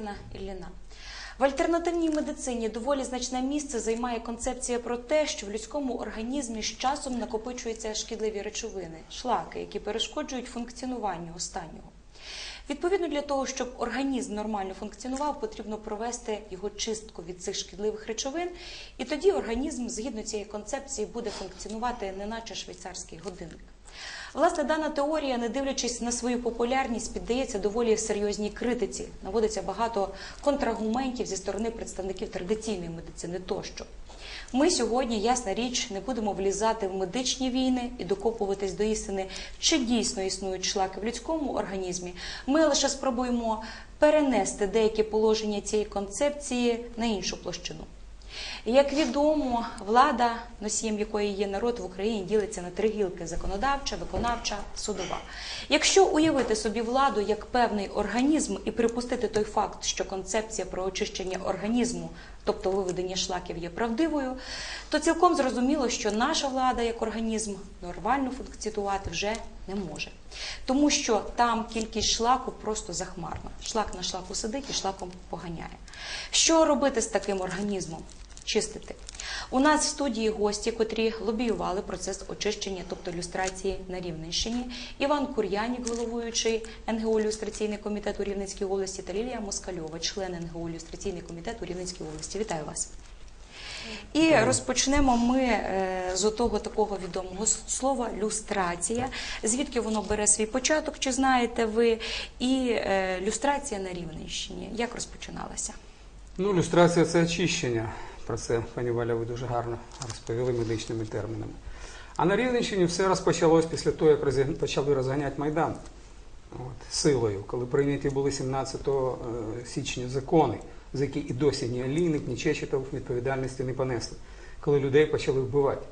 на один студії працює Валентина Ілліна. В альтернативній медицині доволі значне місце займає концепція про те, що в людському організмі з часом накопичуються шкідливі речовини, шлаки, які перешкоджують функціонуванню останнього. Відповідно, для того, щоб організм нормально функціонував, потрібно провести його чистку від цих шкідливих речовин, і тоді організм, згідно цієї концепції, буде функціонувати не наче швейцарський годинник. Власне, дана теорія, не дивлячись на свою популярність, піддається доволі серйозній критиці. Наводиться багато контраргументів зі сторони представників традиційної медицини тощо. Ми сьогодні, ясна річ, не будемо влізати в медичні війни і докопуватись до істини, чи дійсно існують шлаки в людському організмі. Ми лише спробуємо перенести деякі положення цієї концепції на іншу площину. Як відомо, влада, носієм якої є народ в Україні, ділиться на три гілки: законодавча, виконавча, судова. Якщо уявити собі владу як певний організм і припустити той факт, що концепція про очищення організму, тобто виведення шлаків, є правдивою, то цілком зрозуміло, що наша влада як організм нормально функціонувати вже не може. Тому що там кількість шлаку просто захмарна. Шлак на шлаку сидить і шлаком поганяє. Що робити з таким організмом? Чистити. У нас в студії гості, котрі лобіювали процес очищення, тобто люстрації на Рівненщині. Іван Кур'янік, головуючий НГО люстраційний комітет у Рівненській області, та Лілія Москальова, член НГО люстраційний комітет у Рівненській області. Вітаю вас. І розпочнемо ми е, з отого такого відомого слова люстрація. Звідки воно бере свій початок? Чи знаєте ви? І е, люстрація на Рівненщині. Як розпочиналася? Ну, люстрація це очищення. Про це пані Валя ви дуже гарно розповіли медичними термінами. А на Рівненщині все розпочалось після того, як почали розганяти Майдан от, силою, коли прийняті були 17 е, січня закони, за які і досі ні Алійник, ні Чечетов відповідальності не понесли, коли людей почали вбивати.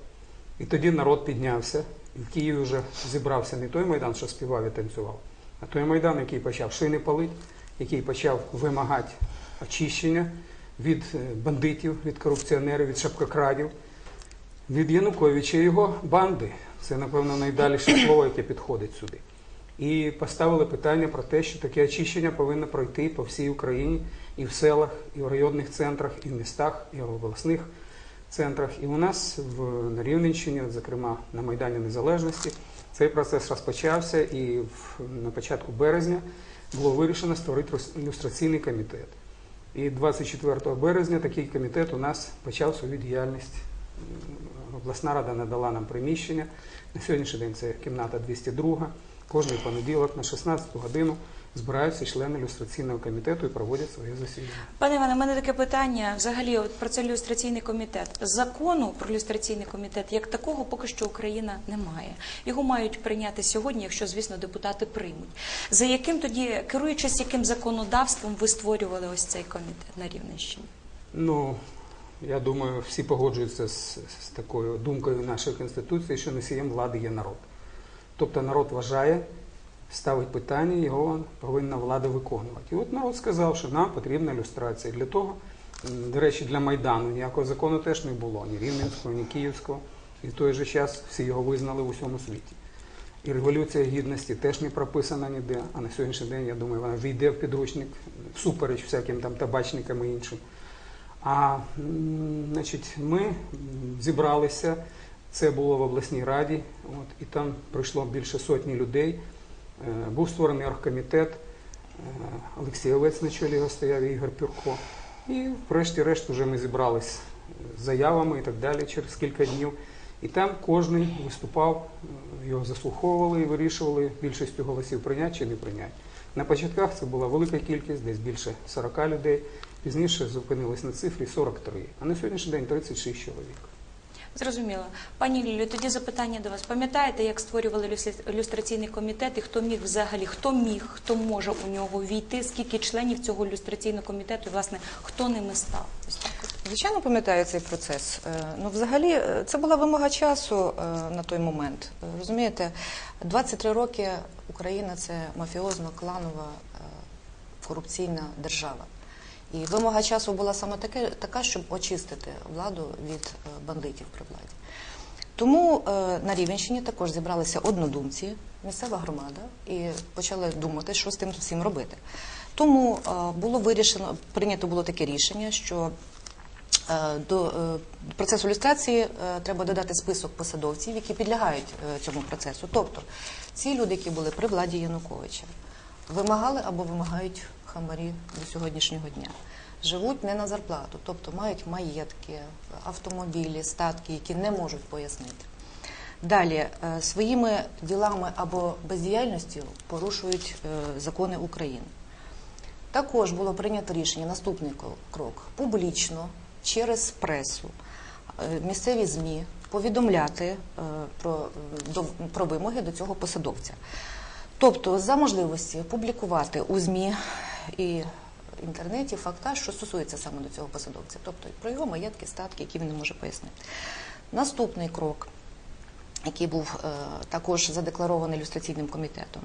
І тоді народ піднявся, і в Києві вже зібрався не той Майдан, що співав і танцював, а той Майдан, який почав шини палити, який почав вимагати очищення від е, бандитів, від корупціонерів, від шапкокрадів, від Януковича його банди. Це, напевно, найдаліше слово, яке підходить сюди. І поставили питання про те, що таке очищення повинно пройти по всій Україні і в селах, і в районних центрах, і в містах, і в обласних центрах. І у нас в, на Рівненщині, зокрема на Майдані Незалежності, цей процес розпочався, і в, на початку березня було вирішено створити ілюстраційний комітет. І 24 березня такий комітет у нас почав свою діяльність. Обласна рада надала нам приміщення. На сьогоднішній день це кімната 202. Кожний понеділок на 16 годину збираються члени ілюстраційного комітету і проводять своє засідання. Пане Іване, у мене таке питання. Взагалі, от про це люстраційний комітет. Закону про люстраційний комітет як такого поки що Україна не має. Його мають прийняти сьогодні, якщо, звісно, депутати приймуть. За яким тоді, керуючись яким законодавством, ви створювали ось цей комітет на Рівненщині? Ну, я думаю, всі погоджуються з, з такою думкою нашої Конституції, що носієм влади є народ. Тобто народ вважає, ставить питання, його повинна влада виконувати. І от народ сказав, що нам потрібна ілюстрація. Для того, до речі, для Майдану ніякого закону теж не було, ні Рівненського, ні Київського. І в той же час всі його визнали в усьому світі. І революція гідності теж не прописана ніде, а на сьогоднішній день, я думаю, вона війде в підручник всупереч всяким там табачникам і іншим. А значить, ми зібралися, це було в обласній раді, от, і там прийшло більше сотні людей. Е, Був створений оргкомітет, е, Олексій Овець на чолі його стояв, Ігор Пюрко. І врешті-решт вже ми зібрались з заявами і так далі через кілька днів. І там кожен виступав, е, його заслуховували і вирішували більшістю голосів прийняти чи не прийняти. На початках це була велика кількість, десь більше 40 людей. Пізніше зупинились на цифрі 43, а на сьогоднішній день 36 чоловік. Зрозуміло. Пані Лілю, тоді запитання до вас. Пам'ятаєте, як створювали ілюстраційний комітет і хто міг взагалі, хто міг, хто може у нього війти, скільки членів цього ілюстраційного комітету і, власне, хто ними став? Звичайно, пам'ятаю цей процес. Е, Ну, взагалі, е, це була вимога часу е, на той момент. Розумієте, 23 роки Україна це мафіозно кланова е, корупційна держава. І вимога часу була саме таке, така, щоб очистити владу від е, бандитів при владі. Тому е, на Рівенщині також зібралися однодумці, місцева громада, і почали думати, що з тим всім робити. Тому е, було вирішено, прийнято було таке рішення, що до процесу люстрації треба додати список посадовців, які підлягають цьому процесу. Тобто ці люди, які були при владі Януковича, вимагали або вимагають хабарі до сьогоднішнього дня. Живуть не на зарплату, тобто мають маєтки, автомобілі, статки, які не можуть пояснити. Далі е, своїми ділами або бездіяльністю порушують е, закони України. Також було прийнято рішення, наступний крок публічно через пресу, е, місцеві ЗМІ повідомляти про, про вимоги до цього посадовця. Тобто, за можливості публікувати у ЗМІ і інтернеті факта, що стосується саме до цього посадовця, тобто про його маєтки, статки, які він не може пояснити. Наступний крок який був е, також задекларований ілюстраційним комітетом,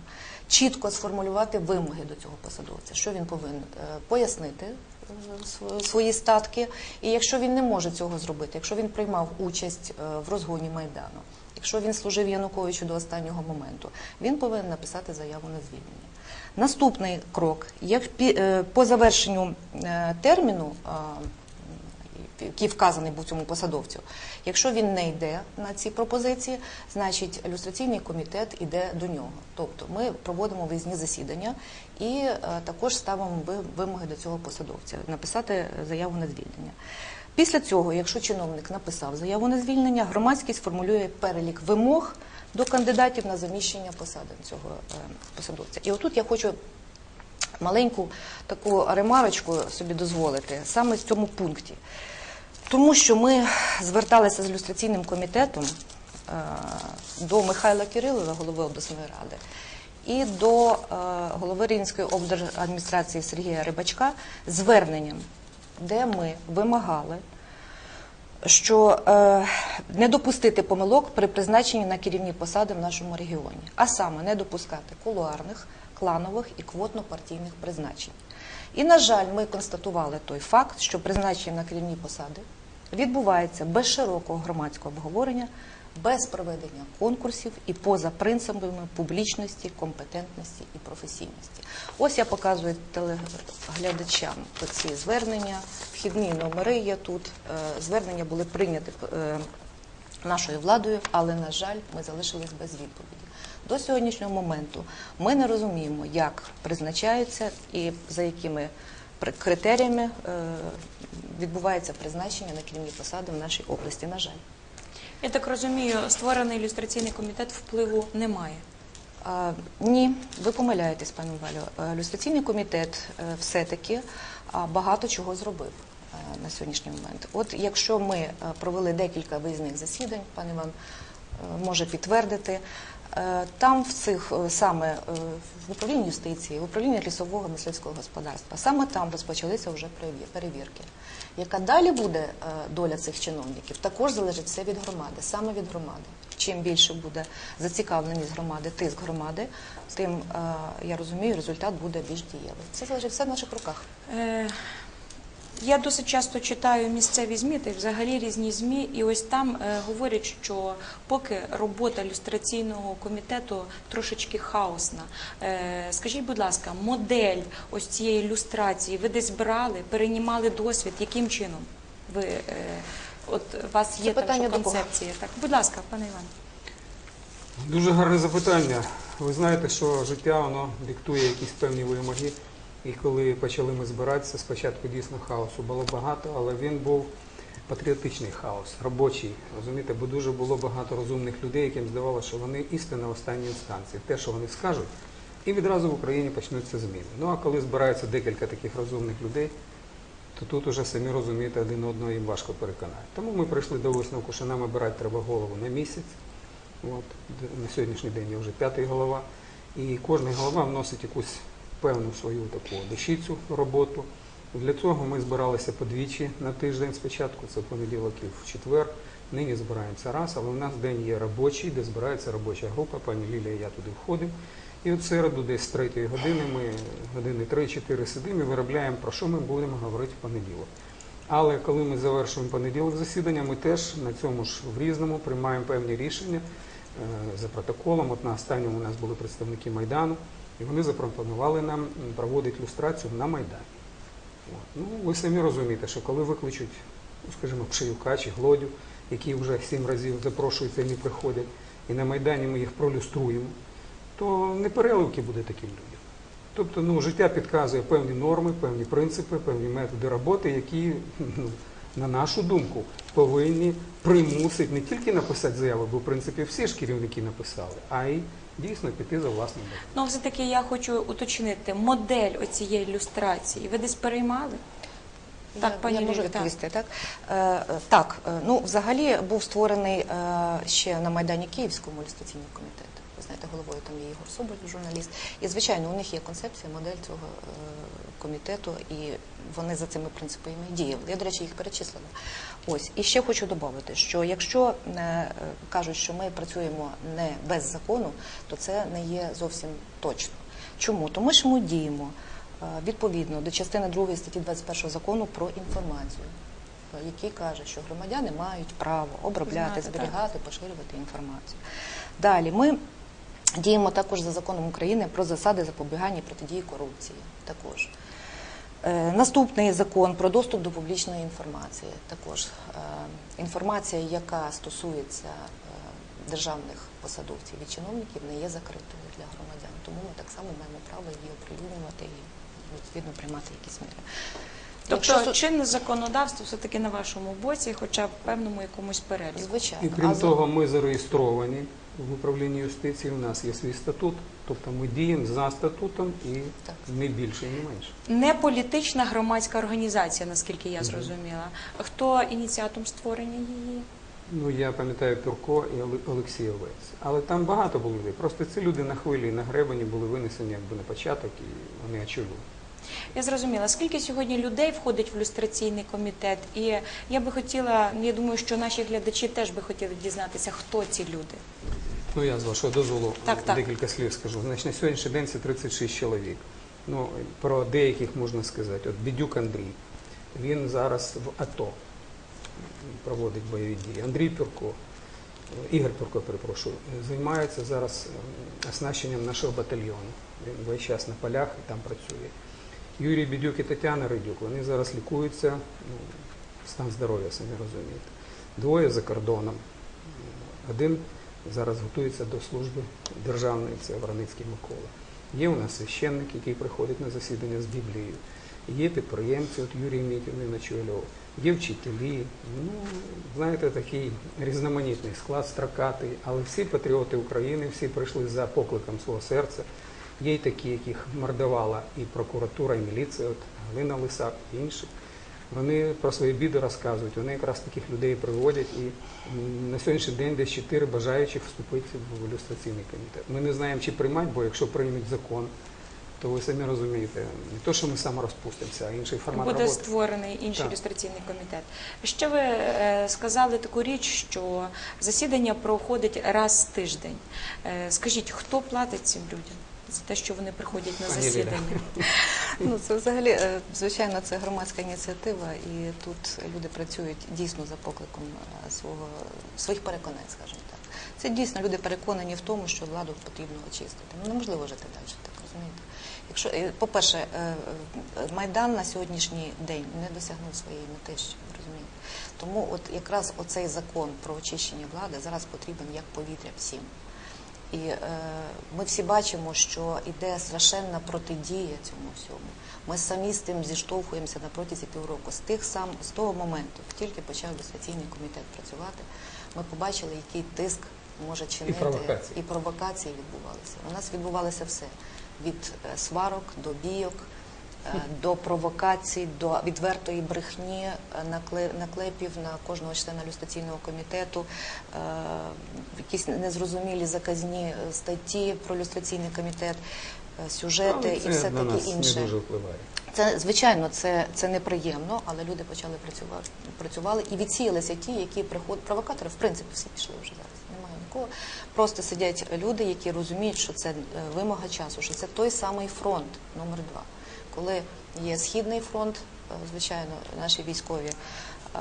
чітко сформулювати вимоги до цього посадовця, що він повинен е, пояснити е, свої статки. І якщо він не може цього зробити, якщо він приймав участь е, в розгоні майдану, якщо він служив Януковичу до останнього моменту, він повинен написати заяву на звільнення. Наступний крок, як е, по завершенню е, терміну. який вказаний був цьому посадовцю. Якщо він не йде на ці пропозиції, значить люстраційний комітет йде до нього. Тобто ми проводимо виїзні засідання і е, також ставимо вимоги до цього посадовця написати заяву на звільнення. Після цього, якщо чиновник написав заяву на звільнення, громадськість формулює перелік вимог до кандидатів на заміщення посади цього е, посадовця. І отут я хочу маленьку таку ремарочку собі дозволити саме в цьому пункті. Тому що ми зверталися з ілюстраційним комітетом е, до Михайла Кирилова, голови обласної ради, і до е, голови Рівненської облдержадміністрації Сергія Рибачка зверненням, де ми вимагали, що е, не допустити помилок при призначенні на керівні посади в нашому регіоні, а саме не допускати кулуарних, кланових і квотно-партійних призначень. І, на жаль, ми констатували той факт, що призначення на керівні посади відбувається без широкого громадського обговорення, без проведення конкурсів і поза принципами публічності, компетентності і професійності. Ось я показую телеглядачам ці звернення, вхідні номери є тут. Е, Звернення були прийняті е, нашою владою, але, на жаль, ми залишились без відповіді. До сьогоднішнього моменту ми не розуміємо, як призначаються і за якими критеріями е, відбувається призначення на керівні посади в нашій області. На жаль. Я так розумію, створений ілюстраційний комітет впливу немає. А, Ні, ви помиляєтесь, пані Валю. Ілюстраційний Люстраційний комітет е, все-таки багато чого зробив е, на сьогоднішній момент. От якщо ми е, провели декілька виїзних засідань, пан Іван може підтвердити. Е, Там в цих е, саме е, в управлінні юстиції, в управлінні лісового мисливського господарства, саме там розпочалися вже переві- перевірки. Яка далі буде доля цих чиновників, також залежить все від громади, саме від громади. Чим більше буде зацікавленість громади, тиск громади, тим я розумію, результат буде більш дієвий. Це залежить все в наших руках. Я досить часто читаю місцеві ЗМІ та й взагалі різні ЗМІ, і ось там е, говорять, що поки робота люстраційного комітету трошечки хаосна. Е, скажіть, будь ласка, модель ось цієї люстрації ви десь брали, переймали досвід? Яким чином ви е, от у вас є Це там питання що до кого? концепція? Так, будь ласка, пане Іван. Дуже гарне запитання. Ви знаєте, що життя воно диктує якісь певні вимоги. І коли почали ми збиратися, спочатку дійсно хаосу було багато, але він був патріотичний хаос, робочий, розумієте, бо дуже було багато розумних людей, яким здавалося, що вони істина в останній інстанції. Те, що вони скажуть, і відразу в Україні почнуться зміни. Ну а коли збирається декілька таких розумних людей, то тут уже самі розумієте, один одного їм важко переконати. Тому ми прийшли до висновку, що нам обирати треба голову на місяць. От, на сьогоднішній день я вже п'ятий голова. І кожен голова вносить якусь певну свою таку дещицю в роботу. Для цього ми збиралися подвічі на тиждень спочатку, це понеділок і в четвер. Нині збираємося раз, але у нас день є робочий, де збирається робоча група. Пані Лілія, я туди входив. І от середу, десь з третьої години, ми години 3-4 сидимо і виробляємо, про що ми будемо говорити в понеділок. Але коли ми завершуємо понеділок засідання, ми теж на цьому ж в різному приймаємо певні рішення е, за протоколом. От на останньому у нас були представники Майдану, І вони запропонували нам проводити люстрацію на Майдані. Ну, ви самі розумієте, що коли викличуть, ну, скажімо, Пшиюка чи Глодю, які вже сім разів запрошуються і не приходять, і на Майдані ми їх пролюструємо, то не переливки буде таким людям. Тобто ну, життя підказує певні норми, певні принципи, певні методи роботи, які, ну, на нашу думку, повинні примусити не тільки написати заяву, бо в принципі всі ж керівники написали, а й дійсно піти за власним боком. Ну, все-таки я хочу уточнити модель оцієї ілюстрації. Ви десь переймали? Так, я, пані я можу відповісти, так. так? Е, е, так, е, ну взагалі був створений е, ще на Майдані Київському ілюстраційний комітет. Ви знаєте, головою там є Ігор Соболь, журналіст. І звичайно, у них є концепція, модель цього е, комітету, і вони за цими принципами діяли. Я, до речі, їх перечислила. Ось і ще хочу додати, що якщо е, кажуть, що ми працюємо не без закону, то це не є зовсім точно. Чому? Тому що ми діємо е, відповідно до частини 2 статті 21 закону про інформацію, який каже, що громадяни мають право обробляти, Знати, так. зберігати, поширювати інформацію. Далі ми діємо також за законом України про засади запобігання і протидії корупції. Також. Е, Наступний закон про доступ до публічної інформації. Також е, інформація, яка стосується е, державних посадовців і чиновників, не є закритою для громадян. Тому ми так само маємо право її оприлюднювати і відповідно приймати якісь міри. Тобто Якщо- чинне законодавство все-таки на вашому боці, хоча в певному якомусь переліку. звичайно, І крім А того, ми зареєстровані в управлінні юстиції. У нас є свій статут, тобто ми діємо за статутом і Так. не більше, і не менше. Не політична громадська організація, наскільки я зрозуміла. Хто ініціатом створення її? Ну, я пам'ятаю Пюрко і Оле- Олексій Овець. Але там багато було людей. Просто ці люди на хвилі, на гребені були винесені якби на початок і вони очолювали. Я зрозуміла, скільки сьогодні людей входить в люстраційний комітет, і я би хотіла, я думаю, що наші глядачі теж би хотіли дізнатися, хто ці люди. Ну, я з вашого дозволу Так, так. декілька слів скажу. Значить, на сьогоднішній день це 36 чоловік. Ну, про деяких можна сказати. От Бідюк Андрій, він зараз в АТО проводить бойові дії. Андрій Пюрко, Ігор Пюрко, перепрошую, займається зараз оснащенням нашого батальйону. Він весь час на полях і там працює. Юрій Бідюк і Тетяна Ридюк, вони зараз лікуються, ну, стан здоров'я, самі розумієте. Двоє за кордоном. Один зараз готується до служби державної, це Враницький Микола. Є у нас священник, який приходить на засідання з Біблією. Є підприємці, от Юрій він очолював, є вчителі. Ну, знаєте, такий різноманітний склад, строкатий, але всі патріоти України, всі прийшли за покликом свого серця. Є й такі, яких мордувала і прокуратура, і міліція, от Галина Лисак і інші. Вони про свої біди розказують, вони якраз таких людей приводять. І на сьогоднішній день десь чотири бажаючих вступити в ілюстраційний комітет. Ми не знаємо, чи приймати, бо якщо приймуть закон, то ви самі розумієте, не то, що ми саморозпустимося, а інший формат Буде роботи. створений інший Так. ілюстраційний комітет. Ще ви е, сказали таку річ, що засідання проходить раз в тиждень. Е, Скажіть, хто платить цим людям за те, що вони приходять на засідання? Ну, це взагалі, е, звичайно, це громадська ініціатива, і тут люди працюють дійсно за покликом е, свого, своїх переконань, скажімо так. Це дійсно люди переконані в тому, що владу потрібно очистити. Ну, неможливо жити далі, так розумієте? Якщо, е, по-перше, е, е, Майдан на сьогоднішній день не досягнув своєї мети, ще, розумієте? Тому от якраз оцей закон про очищення влади зараз потрібен як повітря всім. І е, ми всі бачимо, що йде страшенна протидія цьому всьому. Ми самі з тим зіштовхуємося на протязі півроку. З тих сам з того моменту, як тільки почав дистанційний комітет працювати, ми побачили, який тиск може чинити провокації. і провокації відбувалися. У нас відбувалося все від е, сварок до бійок. Е, До провокацій, до відвертої брехні, е, накле- наклепів на кожного члена люстраційного комітету, е, якісь незрозумілі заказні статті про люстраційний комітет, сюжети і все на таке інше. не дуже впливає. Це звичайно, це, це неприємно, але люди почали працювати, працювали і відсіялися ті, які приходять. Провокатори, в принципі, всі пішли вже зараз. Немає нікого. Просто сидять люди, які розуміють, що це вимога часу, що це той самий фронт номер два. Коли є східний фронт, е, звичайно, наші військові е,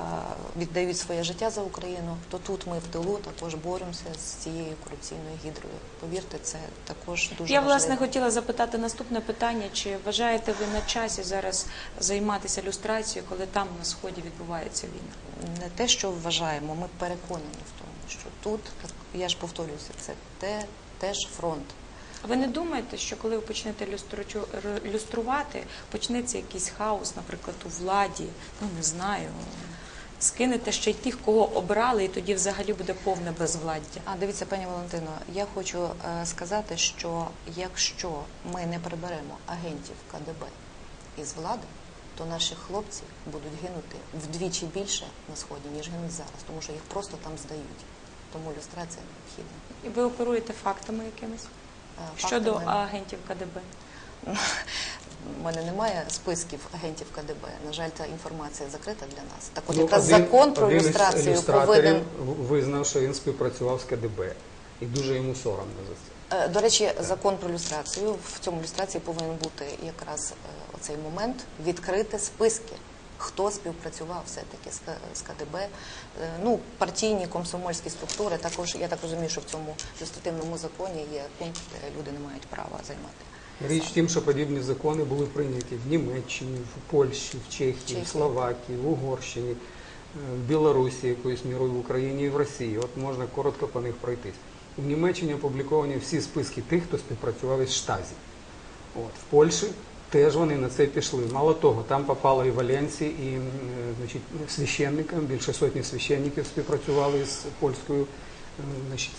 віддають своє життя за Україну, то тут ми в тилу також боремося з цією корупційною гідрою. Повірте, це також дуже Я важливо. власне хотіла запитати наступне питання: чи вважаєте ви на часі зараз займатися люстрацією, коли там на сході відбувається війна? не те, що вважаємо, ми переконані в тому, що тут, я ж повторююся, це те, теж фронт. Ви не думаєте, що коли ви почнете люструвати, почнеться якийсь хаос, наприклад, у владі? Ну не знаю. Скинете ще й тих, кого обрали, і тоді взагалі буде повне безвладдя. А дивіться, пані Валентино, я хочу е, сказати, що якщо ми не приберемо агентів КДБ із влади, то наші хлопці будуть гинути вдвічі більше на сході, ніж гинуть зараз, тому що їх просто там здають. Тому люстрація необхідна. І ви оперуєте фактами якимись щодо фактами- агентів КДБ. У мене немає списків агентів КДБ. На жаль, та інформація закрита для нас. Так от Ну, якраз один- закон про один люстрацію повинен. визнав, що він співпрацював з КДБ. І дуже йому соромно за це. Е, До речі, закон про люстрацію в цьому люстрації повинен бути якраз е, оцей момент відкрити списки. Хто співпрацював все-таки з КДБ? Е, Ну, партійні комсомольські структури. Також я так розумію, що в цьому люстративному законі є пункт, де люди не мають права займати. Річ в тім, що подібні закони були прийняті в Німеччині, в Польщі, в Чехії, Чехії. в Словакії, в Угорщині, е, в Білорусі, якоюсь мірою в Україні і в Росії. От можна коротко по них пройтись. В Німеччині опубліковані всі списки тих, хто співпрацював із Штазі. От, в Польщі теж вони на це пішли. Мало того, там попало і Валенсі, і е, значить, священникам, більше сотні священників співпрацювали з польською е, значить,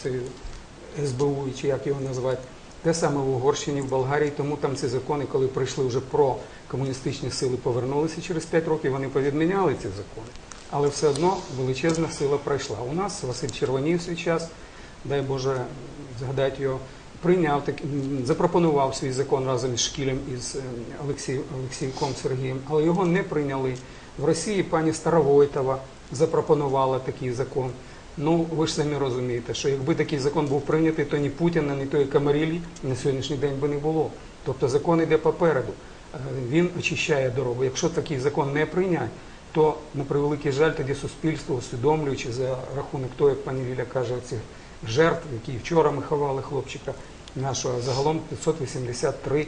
СБУ, чи як його назвати. Те саме в Угорщині, в Болгарії, тому там ці закони, коли прийшли вже про комуністичні сили, повернулися через 5 років, вони повідміняли ці закони. Але все одно величезна сила пройшла. У нас Василь Червонів свій час, дай Боже згадати його, прийняв так, запропонував свій закон разом із Шкілем із е, Олексій, Олексійком Сергієм, але його не прийняли. В Росії пані Старовойтова запропонувала такий закон. Ну, ви ж самі розумієте, що якби такий закон був прийнятий, то ні Путіна, ні тої Камарілі на сьогоднішній день би не було. Тобто закон йде попереду. Е, Він очищає дорогу. Якщо такий закон не прийнять, то на превеликий жаль тоді суспільство, усвідомлюючи за рахунок того, як пані Віля каже, цих жертв, які вчора ми ховали хлопчика нашого, загалом 583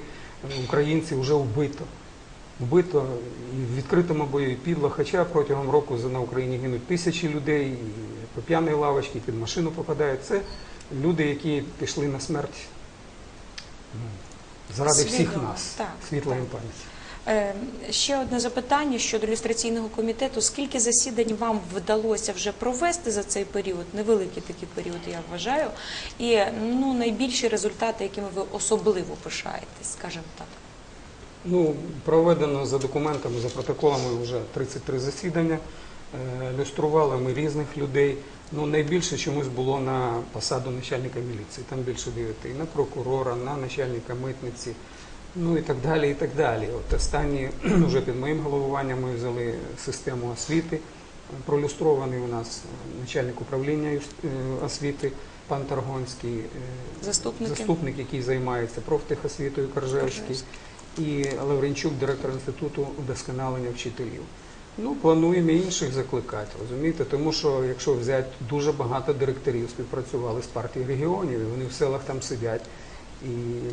українці вже вбито. Вбито і в відкритому бою, і підло, хоча протягом року на Україні гинуть тисячі людей, і по п'яної лавочки, і під машину попадають. Це люди, які пішли на смерть заради всіх нас. Світла їм пам'ять. Е, Ще одне запитання щодо люстраційного комітету. Скільки засідань вам вдалося вже провести за цей період? Невеликий такий період, я вважаю. І ну, найбільші результати, якими ви особливо пишаєтесь, скажімо так. Ну, проведено за документами, за протоколами вже 33 засідання. Е, Люстрували ми різних людей. Ну, найбільше чомусь було на посаду начальника міліції. Там більше дев'яти. На прокурора, на начальника митниці, ну і так далі. і так далі. От останні вже під моїм головуванням ми взяли систему освіти. Пролюстрований у нас е, начальник управління е, освіти пан Таргонський, е, Заступники. заступник, який займається профтехосвітою Коржевський і Лавренчук, директор інституту удосконалення вчителів. Ну, плануємо інших закликати, розумієте, тому що якщо взяти дуже багато директорів співпрацювали з партією регіонів, і вони в селах там сидять, і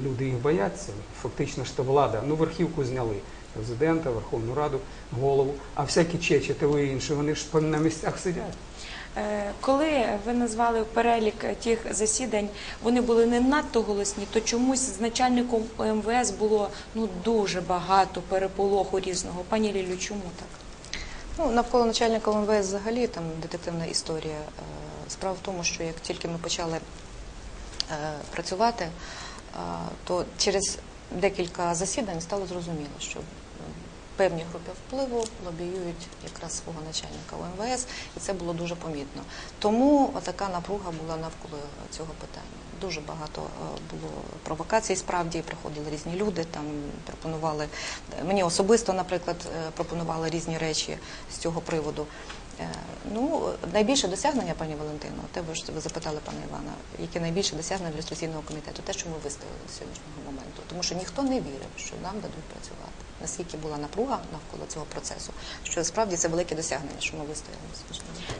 люди їх бояться. Фактично ж та влада. Ну, верхівку зняли президента, Верховну Раду, голову, а всякі чечі та інші, вони ж на місцях сидять. Е, Коли ви назвали перелік тих засідань, вони були не надто голосні, то чомусь з начальником МВС було ну дуже багато переполоху різного. Пані Лілю, чому так? Ну, навколо начальника МВС взагалі там детективна історія. Е, Справа в тому, що як тільки ми почали е, працювати, то через декілька засідань стало зрозуміло, що певні групи впливу лобіюють якраз свого начальника УМВС, і це було дуже помітно. Тому така напруга була навколо цього питання. Дуже багато е, було провокацій, справді приходили різні люди, там пропонували мені особисто, наприклад, е, пропонували різні речі з цього приводу. Е, Ну, найбільше досягнення, пані Валентино, те ви ж ви запитали пана Івана, яке найбільше досягнення для ілюстраційного комітету, те, що ми виставили з сьогоднішнього моменту. Тому що ніхто не вірив, що нам дадуть працювати. Наскільки була напруга навколо цього процесу, що справді це велике досягнення, що ми вистояли.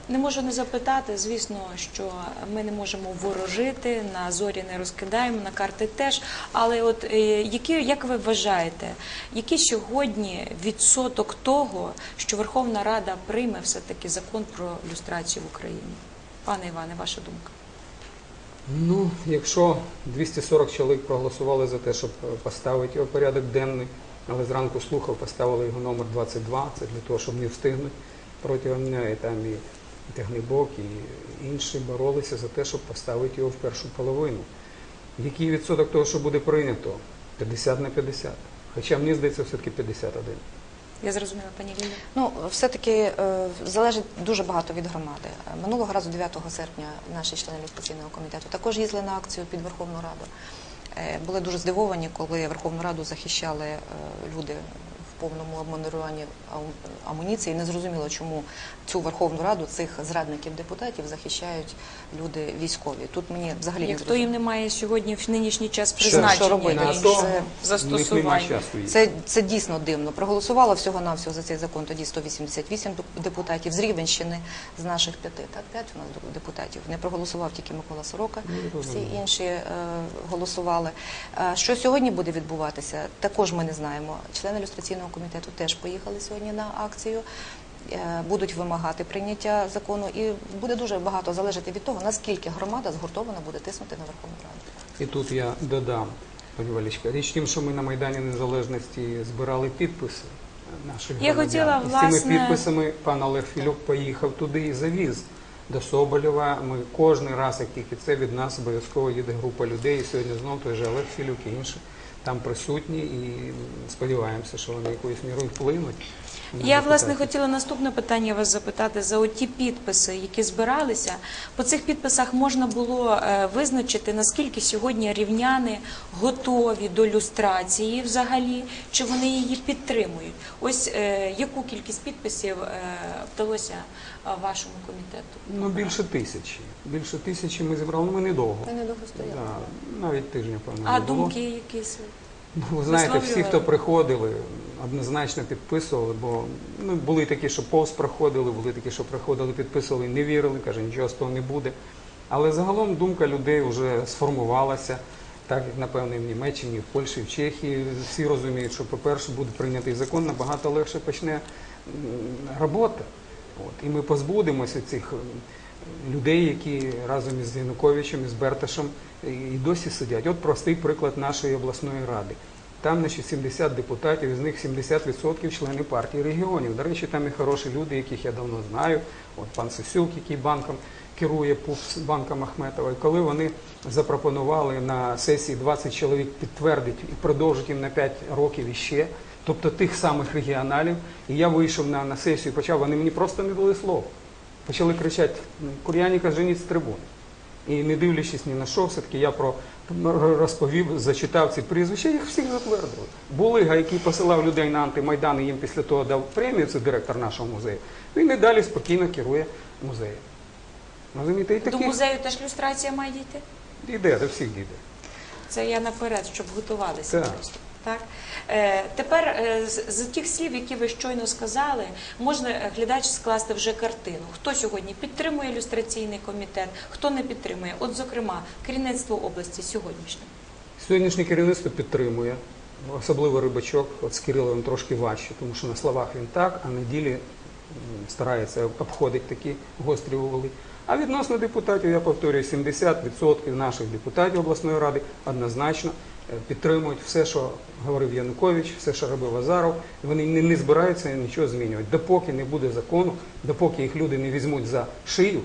Не можу не запитати, звісно, що ми не можемо ворожити, на зорі не розкидаємо, на карти теж. Але от е, які, як ви вважаєте, який сьогодні відсоток того, що Верховна Рада прийме все-таки закон про люстрацію в Україні? Пане Іване, ваша думка? Ну, якщо 240 чоловік проголосували за те, щоб поставити його порядок денний, але зранку слухав, поставили його номер 22, це для того, щоб не встигнути протягом дня, і там і Тягнебок, і інші боролися за те, щоб поставити його в першу половину. Який відсоток того, що буде прийнято? 50 на 50. Хоча мені здається, все-таки 51. Я зрозуміла, пані Лілі. Ну, все-таки е, залежить дуже багато від громади. Минулого разу, 9 серпня, наші члени люстраційного комітету також їздили на акцію під Верховну Раду. Е, були дуже здивовані, коли Верховну Раду захищали е, люди повному обмундируванні ау- амуніції. Не зрозуміло, чому цю Верховну Раду, цих зрадників депутатів захищають люди військові. Тут мені взагалі не зрозуміло. їм немає сьогодні в нинішній час призначення Що робити? На Це нема застосування. Це, це дійсно дивно. Проголосувало всього-навсього за цей закон тоді 188 деп- депутатів з Рівенщини, з наших п'яти. Так, п'ять у нас депутатів. Не проголосував тільки Микола Сорока, Ну, всі інші е, голосували. Е, що сьогодні буде відбуватися, також ми не знаємо. Члени ілюстраційного комітету теж поїхали сьогодні на акцію. е, Будуть вимагати прийняття закону, і буде дуже багато залежати від того, наскільки громада згуртована буде тиснути на Верховну Раду. І тут я додам, пані Валічка, річ в тім, що ми на Майдані Незалежності збирали підписи наших Я громадян. хотіла, І з цими власне- підписами пан Олег Філюк поїхав туди і завіз до Соболєва. Ми кожен раз, як тільки це від нас, обов'язково їде група людей. І сьогодні знову той же Олег Філюк і інші там присутні. І сподіваємося, що вони якоюсь мірою вплинуть. Я власне хотіла наступне питання вас запитати за оті підписи, які збиралися. По цих підписах можна було е, визначити наскільки сьогодні рівняни готові до люстрації взагалі, чи вони її підтримують. Ось е, яку кількість підписів е, вдалося вашому комітету? Ну, більше тисячі. Більше тисячі ми зібрали. Ну, ми недовго. Ми недовго стояли. Да, навіть тижня, певно, А не було. думки якісь? Ну, ви знаєте, всі, хто приходили, однозначно підписували, бо ну, були такі, що повз проходили, були такі, що приходили, підписували, не вірили, каже, нічого з того не буде. Але загалом думка людей вже сформувалася, так як, напевно, і в Німеччині, і в Польщі, і в Чехії. Всі розуміють, що, по-перше, буде прийнятий закон, набагато легше почне робота. От. І ми позбудемося цих людей, які разом із Януковичем, із Берташем і і досі сидять. От простий приклад нашої обласної ради. Там значить, 70 депутатів, із них 70% члени партії регіонів. До речі, там і хороші люди, яких я давно знаю. От пан Сосюк, який банком керує ПУПС банком Ахметова. І коли вони запропонували на сесії 20 чоловік підтвердити і продовжити їм на 5 років іще, тобто тих самих регіоналів, і я вийшов на, на сесію, почав, вони мені просто не дали слова. Почали кричати Кур'яніка женіть з трибуни. І не дивлячись ні на що, все-таки я про розповів, зачитав ці прізвища, їх всіх затвердили. Булига, який посилав людей на антимайдан і їм після того дав премію, це директор нашого музею. Він і далі спокійно керує музеєм. Розумієте, і До музею теж люстрація має дійти? йде, до всіх дійде. Це я наперед, щоб готувалися. Так. Так? Е, тепер е, з, з тих слів, які ви щойно сказали, можна е, глядач скласти вже картину. Хто сьогодні підтримує ілюстраційний комітет, хто не підтримує. От, зокрема, керівництво області сьогоднішнє. Сьогоднішнє керівництво підтримує, особливо рибачок, от з Кириловим трошки важче, тому що на словах він так, а на ділі старається обходити такі гострі угли. А відносно депутатів, я повторюю, 70% наших депутатів обласної ради однозначно підтримують все, що говорив Янукович, все, що робив Азаров. Вони не, не збираються нічого змінювати. Допоки не буде закону, допоки їх люди не візьмуть за шию,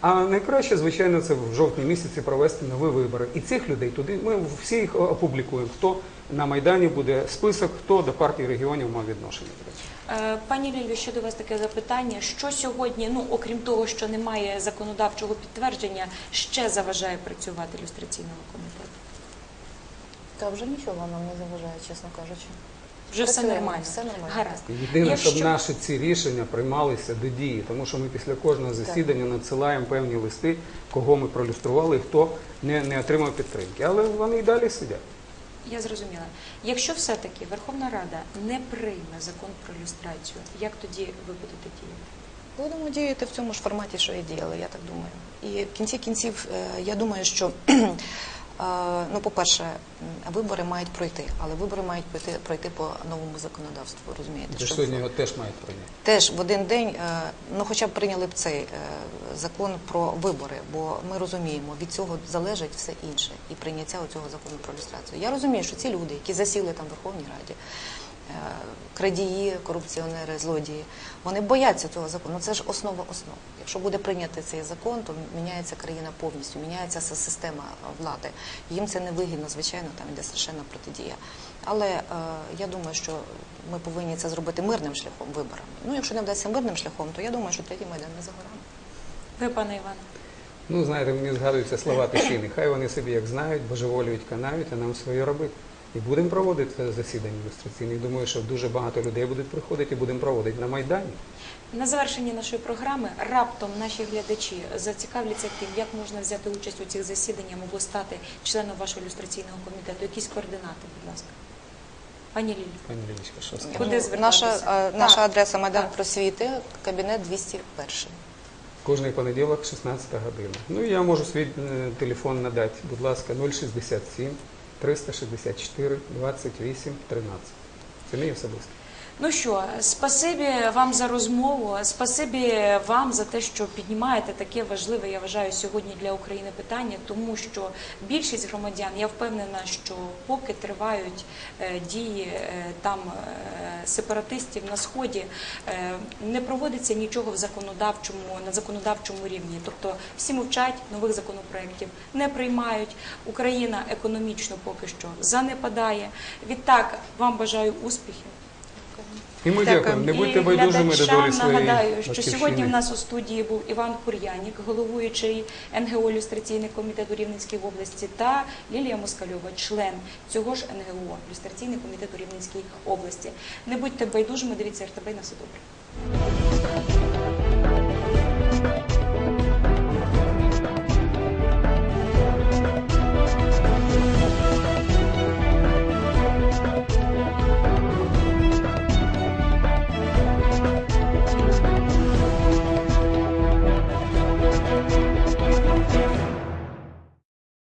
а найкраще, звичайно, це в жовтні місяці провести нові вибори. І цих людей туди ми всі їх опублікуємо. Хто на Майдані буде список, хто до партії регіонів мав відношення. Е, Пані Лілю, ще до вас таке запитання. Що сьогодні, ну окрім того, що немає законодавчого підтвердження, ще заважає працювати ілюстраційному комітету? Та вже нічого нам не заважає, чесно кажучи. Вже все Працюємо, нормально. все нормально. Гаразд. Єдине, Якщо- щоб наші ці рішення приймалися до дії, тому що ми після кожного засідання надсилаємо певні листи, кого ми пролюстрували і хто не, не отримав підтримки. Але вони й далі сидять. Я зрозуміла. Якщо все-таки Верховна Рада не прийме закон про люстрацію, як тоді ви будете діяти? Будемо діяти в цьому ж форматі, що і діяли, я так думаю. І в кінці кінців, е, я думаю, що е, ну, по-перше, вибори мають пройти, але вибори мають пройти, пройти по новому законодавству, розумієте? Щоб- сьогодні його теж мають прийняти. Теж в один день, е, ну хоча б прийняли б цей е, закон про вибори, бо ми розуміємо, від цього залежить все інше і прийняття цього закону про люстрацію. Я розумію, що ці люди, які засіли там в Верховній Раді, е, крадії, корупціонери, злодії, вони бояться цього закону. Ну, Це ж основа основ. Якщо буде прийнятий цей закон, то міняється країна повністю, міняється система влади. Їм це не вигідно, звичайно, там іде страшенна протидія. Але е, я думаю, що ми повинні це зробити мирним шляхом виборами. Ну, якщо не вдасться мирним шляхом, то я думаю, що третій майдан не за горами. Ви, пане Іване? Ну, знаєте, мені згадуються слова Тишини. Хай вони собі як знають, божеволюють, канають, а нам своє робити. І будемо проводити засідання ілюстраційне. Думаю, що дуже багато людей будуть приходити і будемо проводити на Майдані. На завершенні нашої програми раптом наші глядачі зацікавляться тим, як можна взяти участь у цих засіданнях або стати членом вашого ілюстраційного комітету. Якісь координати, будь ласка. Пані Лілі. Пані Лілічка, що скажете? Куди Ну, звертатися? Наша, е, Так. наша адреса Майдан Так. просвіти, кабінет 201. Кожний понеділок, 16 година. Ну і я можу свій е, телефон надати. Будь ласка, 067 364 28 13. Це мій особистий. Ну що, спасибі вам за розмову. Спасибі вам за те, що піднімаєте таке важливе, я вважаю, сьогодні для України питання, тому що більшість громадян, я впевнена, що поки тривають е, дії е, там е, сепаратистів на сході, не проводиться нічого в законодавчому на законодавчому рівні. Тобто всі мовчать, нових законопроєктів не приймають. Україна економічно поки що занепадає. Відтак вам бажаю успіхів. І ми так, дякуємо. Не будьте байдужими до долі своєї нагадаю, що сьогодні в нас у студії був Іван Кур'янік, головуючий НГО Люстраційний комітет у Рівненській області, та Лілія Москальова, член цього ж НГО Люстраційний комітет у Рівненській області. Не будьте байдужими, дивіться РТБ на все добре.